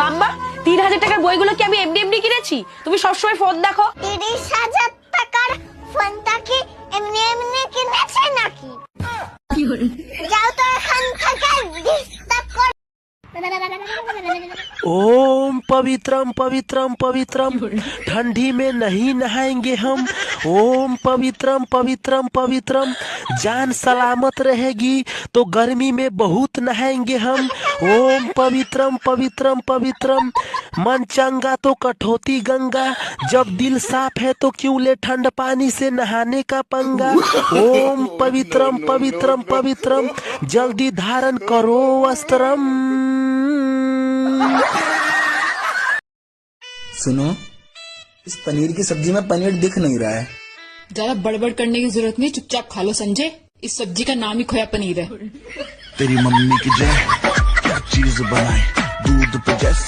বাম্মা তিন হাজার টাকার বইগুলো কি আমি এমনি এমনি কিনেছি? তুমি সবসময় ফোন দেখো। তিরিশ ओम पवित्रम पवित्रम पवित्रम। ठंडी में नहीं नहाएँगे हम। ओम पवित्रम पवित्रम पवित्रम। जान सलामत रहेगी तो गर्मी में बहुत नहाएँगे हम। ओम पवित्रम पवित्रम पवित्रम। मन चंगा तो कठोती गंगा। जब दिल साफ़ है तो क्यों ले ठंड पानी से नहाने का पंगा। ओम पवित्रम पवित्रम पवित्रम। जल्दी धारण करो वस्त्रम सुनो इस पनीर की सब्ज़ी में पनीर दिख नहीं रहा है। ज़्यादा बड़बड़ करने की ज़रूरत नहीं चुपचाप खा लो संजय। इस सब्ज़ी का नाम ही खोया पनीर है। तेरी मम्मी की जय क्या चीज़ बनाए दूध पे जैसे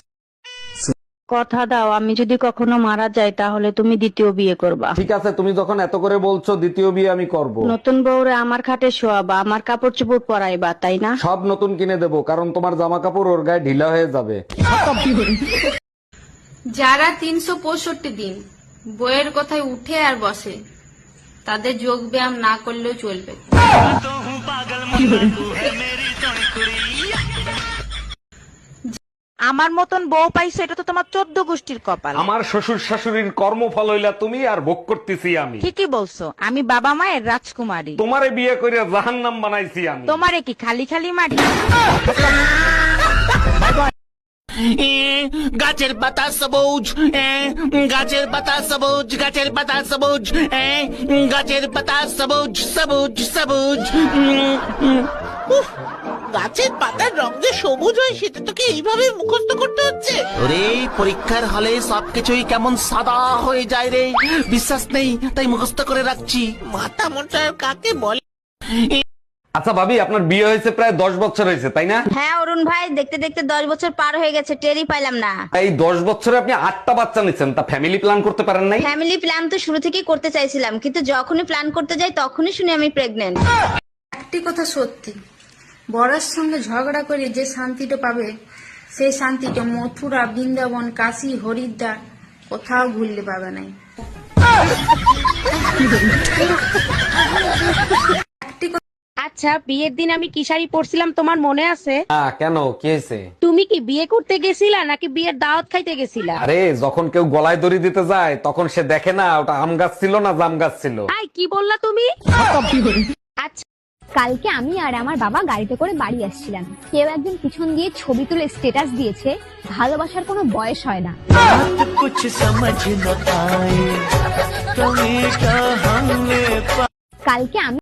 কথা দাও আমি যদি কখনো মারা যাই তাহলে তুমি দ্বিতীয় বিয়ে করবা। ঠিক আছে তুমি যখন এত করে বলছো দ্বিতীয় বিয়ে আমি করব। নতুন বউরে আমার খাটে শোয়াবা আমার কাপড় চোপড় পরাইবা তাই না? সব নতুন কিনে দেবো কারণ তোমার জামা কাপড় ওর গায়ে ঢিলা হয়ে যাবে। যারা তিনশো পঁয়ষট্টি দিন বইয়ের কথায় উঠে আর বসে তাদের যোগ ব্যায়াম না করলেও চলবে। আমার মতন বউ পাইছো এটা তো তোমার চোদ্দ গোষ্ঠীর কপাল। আমার শ্বশুর শাশুড়ির কর্মফল হইলা তুমি আর ভোগ করতেছি আমি। ঠিকই বলছো আমি বাবা মায়ের রাজকুমারী। তোমারে বিয়ে করে জাহান্নাম বানাইছি আমি। তোমারে কি খালি খালি মারি? গাছের পাতা সবুজ এ, গাছের পাতা সবুজ গাছের পাতা সবুজ এ, গাছের পাতা সবুজ সবুজ সবুজ গাছের পাতার রং যে সবুজ হয় সেটা তোকে এইভাবে মুখস্থ করতে হচ্ছে? ওরে পরীক্ষার হলে সবকিছুই কেমন সাদা হয়ে যায় রে। বিশ্বাস নেই তাই মুখস্থ করে রাখছি। মাথা মোটা কাকে বলে? আচ্ছা ভাবি আপনার বিয়ে হয়েছে প্রায় দশ বছর হয়েছে তাই না? হ্যাঁ অরুণ ভাই দেখতে দেখতে দশ বছর পার হয়ে গেছে টেরই পাইলাম না। এই দশ বছরে আপনি আটটা বাচ্চা নিচ্ছেন তা ফ্যামিলি প্ল্যান করতে পারেন নাই? ফ্যামিলি প্ল্যান তো শুরু থেকেই করতে চাইছিলাম কিন্তু যখনই প্ল্যান করতে যাই তখনই শুনি আমি প্রেগনেন্ট একটি কথা সত্যি বরের সঙ্গে ঝগড়া করে যে শান্তিটা পাবে সেই শান্তিটা মথুরা বৃন্দাবন কাশী হরিদ্বার কোথাও ঘুরলে পাবে নাই। আচ্ছা বিয়ের দিন আমি কি শাড়ি পরছিলাম তোমার মনে আছে? হ্যাঁ কেন? কি হয়েছে? তুমি কি বিয়ে করতে গেছিলা নাকি বিয়ের দাওয়াত খাইতে গেছিলা? আরে যখন কেউ গলায় দড়ি দিতে যায় তখন সে দেখে না ওটা আম গাছ ছিল না জাম গাছ ছিল। আই কি বললা তুমি? আচ্ছা কালকে আমি আর আমার বাবা গাড়িতে করে বাড়ি আসছিলাম। কেউ একজন পিছন দিয়ে ছবি তুলে স্টেটাস দিয়েছে ভালোবাসার কোনো বয়স হয় না। কালকে আমি